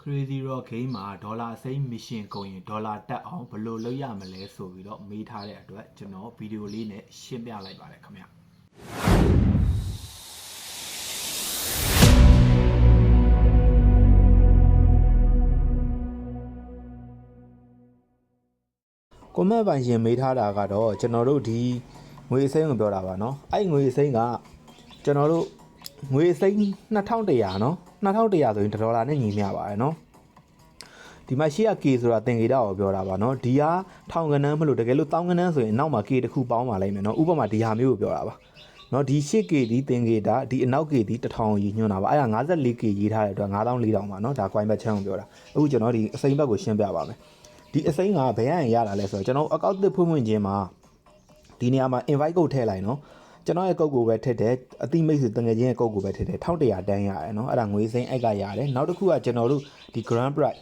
Crazy Rock Game မှာဒေါ်လာစိမ်းမစ်ရှင်ကုန်ရင်ဒေါ်လာတက်အောင်ဘယ်လိုလုပ်ရမလဲဆိုပြီးတော့မေးထားတဲ့အတွက်ကျွန်တော်ဗီဒီယိုလေးနဲ့ရှင်းပြလိုက်ပါတယ်ခင်ဗျ ကွန်မန့်ပိုင်ရှင်မေးထားတာကတော့ကျွန်တော်တို့ဒီငွေအစိမ်းကိုပြောတာပါเนาะအဲ့ငွေအစိမ်းကကျွန်တော်တို့ ငွေအစိမ်း2100เนาะ2100ဆိုရင်တစ်ဒေါ်လာနဲ့ညီမျှပါတယ်เนาะဒီမှာရှိရ K ဆိုတာသင်္ကေတကိုပြောတာပါเนาะဒီဟာထောင်ကနန်းမလို့တကယ်လို့တောင်းကနန်းဆိုရင်အနောက်မှာ K တစ်ခုပေါင်းပါလိမ့်မယ်เนาะဥပမာဒီဟာမျိုးကိုပြောတာပါเนาะဒီ 8K ဒီသင်္ကေတဒီအနောက် K ဒီ1000ကိုရည်ညွှန်းတာပါအဲ့ဒါ 54K ရေးထားတဲ့အတွက်9400ပါเนาะဒါ coin ဘတ်ချမ်းကိုပြောတာအခုကျွန်တော်ဒီအစိမ်းဘက်ကိုရှင်းပြပါမယ် ဒီအစိမ်းကဘယ်ရရင်ရတာလဲဆိုတော့ကျွန်တော်အကောက်တစ်ဖွင့်ဖွင့်ချင်းမှာဒီနေရာမှာ invite code ထည့်လိုက်နော် ကျွန်တော်ရဲ့ code ကိုပဲထည့်တယ်အတိမိတ်ဆွေတငယ်ချင်းရဲ့ code ကိုပဲထည့်တယ်1100တန်းရတယ်နော်အဲ့ဒါငွေစိမ်းအိုက်ကရတယ်နောက်တစ်ခုကကျွန်တော်တို့ဒီ grand prize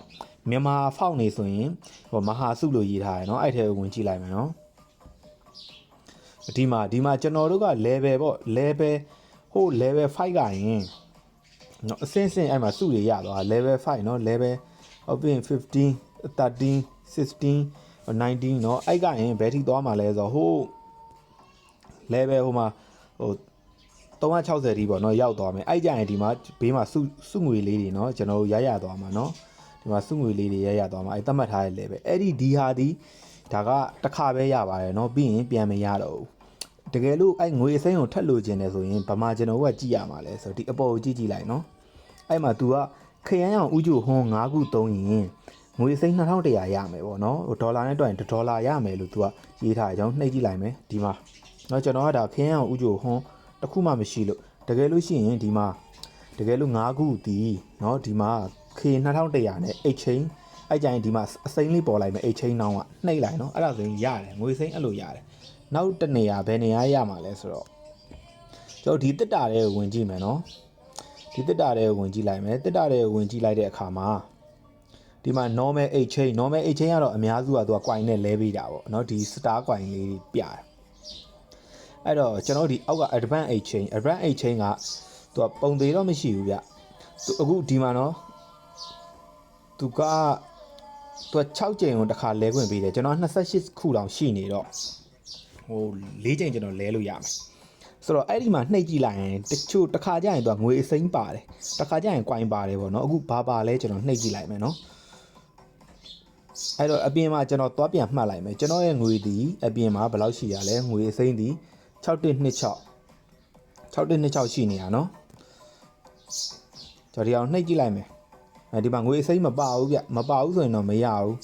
မြန်မာဖောက်နေဆိုရင်ဟိုမဟာစုလို့ရေးထားတယ်နော်အဲ့ထဲကိုဝင်ကြည့်လိုက်မယ်နော်ဒီမှာဒီမှာကျွန်တော်တို့က level ပေါ့ level ဟို level 5ကရင်နော်အစင်းစင်းအဲ့မှာစုတွေရသွား level 5နော် level open 15 13 16 19เนาะအဲ့ကရင်ဘယ်ထိသွားမှာလဲဆိုတော့ဟို level ဟိုမှာဟို360ဒီပေါ့နော်ရောက်သွားမယ်အဲ့ကြရင်ဒီမှာဘေးမှာစုစုငွေလေးတွေနော်ကျွန်တော်တို့ရရသွားမှာနော်ဒီမှာစုငွေလေးတွေရရသွားမှာအဲ့သတ်မှတ်ထားတဲ့ level အဲ့ဒီဒီဟာဒီဒါကတစ်ခါပဲရပါတယ်နော်ပြီးရင်ပြန်မရတော့ဘူးတကယ်လို့အဲ့ငွေအစိမ်းကိုထပ်လိုချင်တယ်ဆိုရင်ဗမာကျွန်တော်တို့ကကြည့်ရမှာလဲဆိုတော့ဒီအပေါ်ကိုကြည့်ကြည့်လိုက်နော်အဲ့မှာ तू ကခရမ်းရောင်ဥကျိုဟွန်း၅ခုသုံးရင်ငွေစိမ်း2100ရမယ်ပေါ့နော်ဒေါ်လာနဲ့တွက်ရင်ဒေါ်လာရမယ်လို့ तू ကရေးထားအကြောင်းနှိပ်ကြည့်လိုက်မယ်ဒီမှာ เนาะကျွန်တော်ကဒါခရမ်းရောင်ဥကြိုဟွန်းတစ်ခုမှမရှိလို့တကယ်လို့ရှိရင်ဒီမှာတကယ်လို့၅ခုတီးเนาะဒီမှာ K 2100နဲ့ H chain အဲ့ကြရင်ဒီမှာအစိမ်းလေးပေါ်လိုက်မယ် H chain နောင်းကနှိပ်လိုက်เนาะအဲ့ဒါဆိုရင်ရတယ်ငွေစိမ်းအဲ့လိုရတယ်နောက်တစ်နေရာဘယ်နေရာရမှာလဲဆိုတော့ကျွန်တော်ဒီတက်တာတဲ့ဝင်ကြည့်မယ်เนาะဒီတက်တာတဲ့ဝင်ကြည့်လိုက်မယ်တက်တာတဲ့ဝင်ကြည့်လိုက်တဲ့အခါမှာဒီမှာ normal H chain normal H chain ကတော့အများစုကသူက coin နဲ့လဲပေးတာပေါ့เนาะဒီ star coin လေးပြတယ် အဲ့တော့ကျွန်တော်ဒီအောက်က advanced exchange advanced exchange ကသူကပုံသေးတော့မရှိဘူးဗျသူအခုဒီမှာနော်သူကသူက6ကြိမ်ကိုတစ်ခါလဲခွင့်ပေးတယ်ကျွန်တော်28ခုတောင်ရှိနေတော့ဟို၄ကြိမ်ကျွန်တော်လဲလို့ရမယ်ဆိုတော့အဲ့ဒီမှာနှိပ်ကြည့်လိုက်ရင်တချို့တစ်ခါကျရင်သူကငွေအစိမ်းပါတယ်တစ်ခါကျရင် coin ပါတယ်ပေါ့နော်အခုဘာပါလဲကျွန်တော်နှိပ်ကြည့်လိုက်မယ်နော်အဲ့တော့အပြင်မှာကျွန်တော်သွားပြန်မှတ်လိုက်မယ်ကျွန်တော်ရဲ့ငွေဒီအပြင်မှာဘယ်လောက်ရှိရလဲငွေအစိမ်းဒီ 6126 6126ရှိနေတာเนาะကျွန်တော်ဒီအောင်နှိပ်ကြည့်လိုက်မယ်အဲဒီမှာငွေအစိမ်းမပါဘူးဗျမပါဘူးဆိုရင်တော့မရဘူး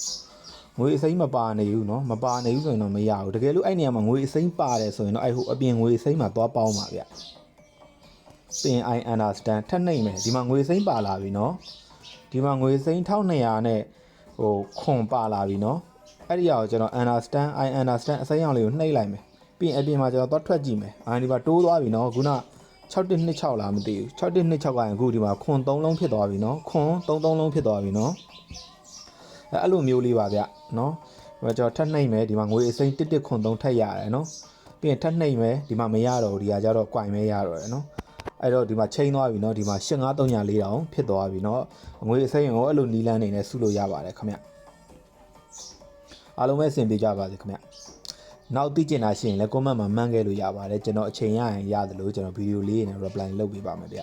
ငွေအစိမ်းမပါနေဘူးเนาะမပါနေဘူးဆိုရင်တော့မရဘူးတကယ်လို့အဲ့နေရာမှာငွေအစိမ်းပါတယ်ဆိုရင်တော့အဲ့ဟိုအပြင်ငွေအစိမ်းမှာသွားပေါင်းပါဗျပင် I understand ထက်နှိမ့်မယ်ဒီမှာငွေစိမ်းပါလာပြီเนาะဒီမှာငွေစိမ်း1200နဲ့ဟိုခွန်ပါလာပြီเนาะအဲ့ဒီအရာကိုကျွန်တော် understand I understand အစိမ်းရောင်လေးကိုနှိပ်လိုက်မယ် ပြီးရင်အပြင်မှာကျွန်တော်သွားထွက်ကြည့်မယ်အာဒီမှာတိုးသွားပြီเนาะခုန6126လားမသိဘူး6126ကရင်အခုဒီမှာခွန်3လုံးဖြစ်သွားပြီเนาะခွန်33လုံးဖြစ်သွားပြီเนาะအဲအဲ့လိုမျိုးလေးပါဗျเนาะဒီမှာကျွန်တော်ထပ်နှိပ်မယ်ဒီမှာငွေအစိမ်း11ခွန်3ထပ်ရတယ်เนาะပြီးရင်ထပ်နှိပ်မယ်ဒီမှာမရတော့ဘူးဒီကကြတော့ coin ပဲရတော့တယ်เนาะအဲ့တော့ဒီမှာချိန်သွားပြီเนาะဒီမှာ8534တောင်ဖြစ်သွားပြီเนาะငွေအစိမ်းကိုအဲ့လိုနီလန်းနေနဲ့စုလို့ရပါတယ်ခင်ဗျအားလုံးပဲအဆင်ပြေကြပါစေခင်ဗျ နောက်သိကျင်တာရှိရင်လည်း comment မှာမှန်းခဲ့လို့ရပါတယ်ကျွန်တော်အချိန်ရရင်ရတယ်လို့ကျွန်တော်ဗီဒီယိုလေးနဲ့ reply လုပ်ပေးပါမယ်ဗျ